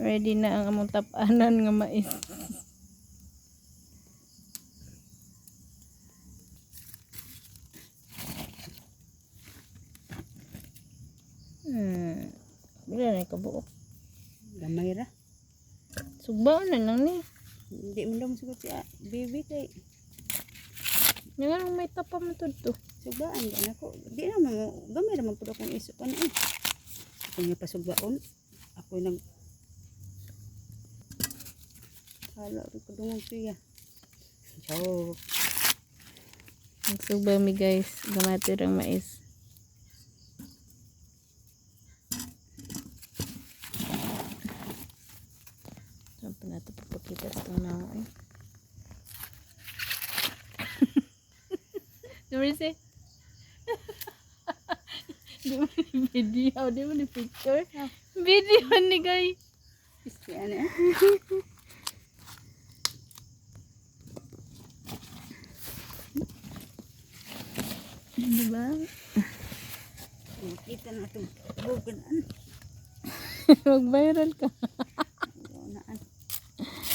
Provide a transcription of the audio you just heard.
Ready na ang among tapanan nga mais. Hmm. Bila na kabuok. Gamay ra. Sugbaon na lang ni. Hindi mo lang sugot siya. Baby kay. Nga lang may tapa mo to to. Sugaan ka na ko. Di naman mo. Gamay naman po akong iso ka na eh. Ako nga pasugaon. Ako nag... Hala, rin ko dungon siya. Ciao. Nagsugba mi guys. Gamati ang mais. Saan pa natin papakita sa itong eh. Say. Di mo ni video, di mo ni picture. Video ni guys. Isti ano eh. Di ba? Kita na itong bugan. Mag-viral ka.